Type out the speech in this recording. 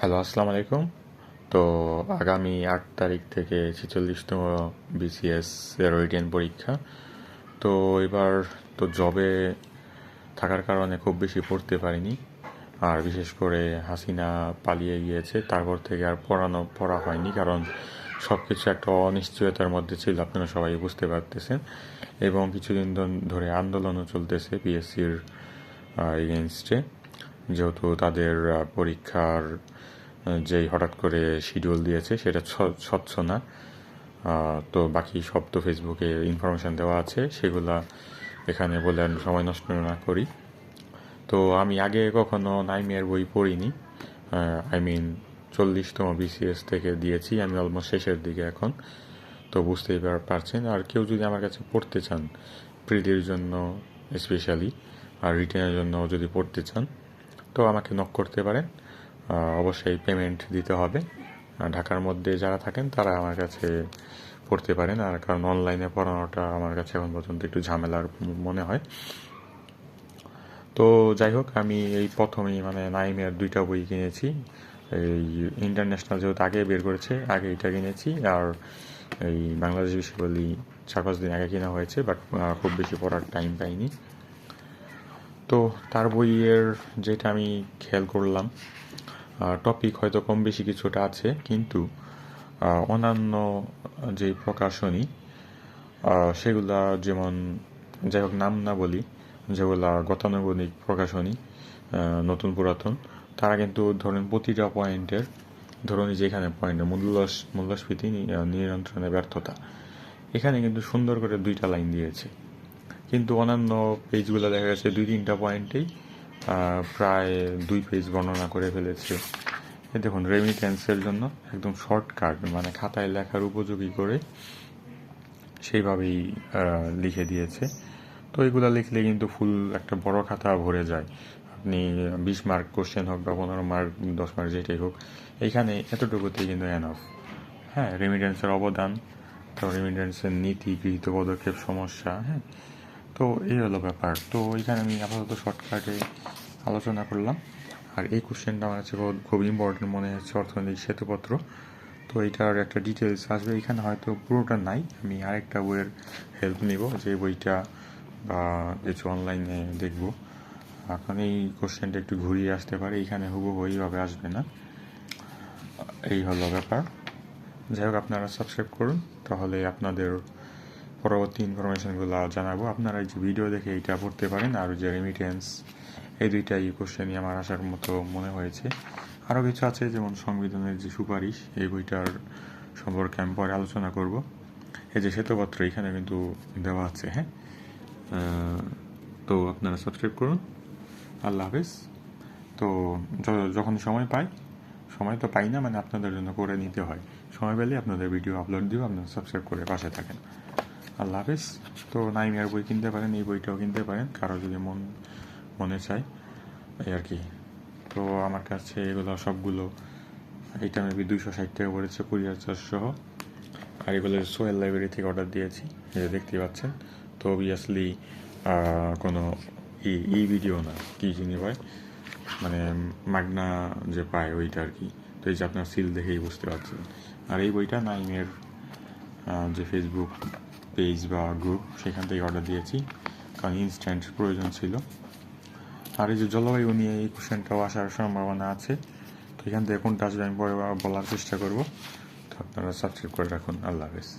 Hello আসসালামু আলাইকুম তো আগামী আট তারিখ থেকে ছেচল্লিশতম বিসিএস রিটেন পরীক্ষা। তো এবার তো জবে থাকার কারণে খুব বেশি পড়তে পারিনি। আর বিশেষ করে হাসিনা পালিয়ে গিয়েছে, তারপর থেকে আর পড়ানো, পড়া হয়নি। কারণ সব কিছু একটা অনিশ্চয়তার মধ্যে ছিল, আপনারা সবাই বুঝতে পারতেছেন। এবং কিছুদিন ধরে আন্দোলনও চলতেছে পিএসসির এগেনস্টে যেহেতু তাদের পরীক্ষার যেই হঠাৎ করে শিডিউল দিয়েছে সেটা স্বচ্ছ না। তো বাকি সব তো ফেসবুকে ইনফরমেশন দেওয়া আছে, সেগুলা এখানে বলে আর সময় নষ্ট না করি। তো আমি আগে কখনো নাইমের বই পড়িনি। আই মিন চল্লিশতম বিসিএস থেকে দিয়েছি, আমি অলমোস্ট শেষের দিকে এখন। তো বুঝতেই পারছেন। আর কেউ যদি আমার কাছে পড়তে চান প্রিলির জন্য স্পেশালি আর রিটেনের জন্য যদি পড়তে চান তো আমাকে নক করতে পারেন। অবশ্যই পেমেন্ট দিতে হবে। ঢাকার মধ্যে যারা থাকেন, তারা আমার কাছে পড়তে পারেন। আর কারণ অনলাইনে পড়ানোটা আমার কাছে এখন পর্যন্ত একটু ঝামেলার মনে হয়। তো যাই হোক, আমি এই প্রথমেই মানে নাইমের দুইটা বই কিনেছি। এই ইন্টারন্যাশনাল যেহেতু আগে বের করেছে, আগে এটা কিনেছি। আর এই বাংলাদেশ বিশ্ববিদ্যালয় চার পাঁচ দিন আগে কেনা হয়েছে বাট খুব বেশি পড়ার টাইম পাইনি। তো তার বইয়ের যেটা আমি খেয়াল করলাম টপিক হয়তো কম বেশি কিছুটা আছে, কিন্তু অন্যান্য যে প্রকাশনী সেগুলা যেমন যাই হোক নাম না বলি, যেগুলা গতানুগতিক প্রকাশনী নতুন পুরাতন, তারা কিন্তু ধরেন প্রতিটা পয়েন্টের, ধরুন যেখানে পয়েন্টের মূল্যস, মূল্যস্ফীতি নিয়ন্ত্রণে ব্যর্থতা, এখানে কিন্তু সুন্দর করে দুইটা লাইন দিয়েছে। কিন্তু অন্যান্য পেজগুলো দেখা গেছে দুই, তিনটা পয়েন্টেই প্রায় দুই পেজ বর্ণনা করে ফেলেছে। দেখুন রেমিটেন্সের জন্য একদম শর্টকাট মানে খাতায় লেখার উপযোগী করে সেইভাবেই লিখে দিয়েছে। তো এগুলো লিখলে কিন্তু ফুল একটা বড় খাতা ভরে যায়। আপনি বিশ মার্ক কোশ্চেন হোক বা পনেরো মার্ক, দশ মার্ক যেটাই হোক এইখানে এতটুকুতেই কিন্তু এনাফ হ্যাঁ রেমিটেন্সের অবদান তো রেমিটেন্সের নীতি, গৃহীত পদক্ষেপ, সমস্যা হ্যাঁ তো এই হলো ব্যাপার। তো এখানে আমি আপাতত শর্টকাটে আলোচনা করলাম। আর এই কোশ্চেনটা আমার কাছে খুব- ইম্পর্টেন্ট মনে হচ্ছে অর্থনৈতিক সেতুপত্র তো এইটার একটা ডিটেলস আসবে। এখানে হয়তো পুরোটা নাই। আমি আরেকটা বইয়ের হেল্প নিব। যে বইটা, বা কিছু অনলাইনে দেখব। এখন এই কোশ্চেনটা একটু ঘুরিয়ে আসতে পারে। এখানে হুবহু এইভাবে আসবে না। এই হলো ব্যাপার। যাই হোক, আপনারা সাবস্ক্রাইব করুন। তাহলে আপনাদের পরবর্তী ইনফরমেশনগুলো জানাব। আপনারা এই যে ভিডিও দেখে এইটা পড়তে পারেন। আর যে রেমিটেন্স এই দুইটাই কোশ্চেনই আমার আসার মতো মনে হয়েছে। আরও কিছু আছে, যেমন সংবিধানের যে সুপারিশ, এই বইটার সম্পর্কে আমি পরে আলোচনা করব। এই যে শ্বেতপত্র, এখানে কিন্তু দেওয়া আছে হ্যাঁ? তো আপনারা সাবস্ক্রাইব করুন। আল্লাহ হাফেজ। তো যখন সময় পাই, সময় তো পাই না মানে আপনাদের জন্য করে নিতে হয়। সময় পেলে আপনাদের ভিডিও আপলোড দিব আপনারা সাবস্ক্রাইব করে পাশে থাকেন। আল্লাহ হাফেজ তো নাইমিয়ার বই কিনতে পারেন, এই বইটাও কিনতে পারেন, কারও যদি মন, মনে চায়, এই আর কি। তো আমার কাছে এগুলো সবগুলো এইটা মেবি দুইশো ষাট টাকা পড়েছে, কুরিয়ার চার্জ সহ। আর এগুলো সোয়েল লাইব্রেরি থেকে অর্ডার দিয়েছি যে দেখতে পাচ্ছেন। তো অবভিয়াসলি কোনো ই ই ভিডিও না, কি চিনি পায়? মানে মাগনা যে পায় ওইটা আর কি। তো এই যে আপনার সিল দেখেই বুঝতে পারছেন। আর এই বইটা নাইমের যে ফেসবুক পেজ বা গ্রুপ সেখান থেকে অর্ডার দিয়েছি, কারণ ইনস্ট্যান্ট প্রয়োজন ছিল। আর এই যে জলবায়ু নিয়ে এই কোশ্চেনটাও আসার সম্ভাবনা আছে, তো এখান থেকে কোনটা আসবে আমি পরে বলার চেষ্টা করব। তো আপনারা সাবস্ক্রাইব করে রাখুন। আল্লাহ হাফেজ।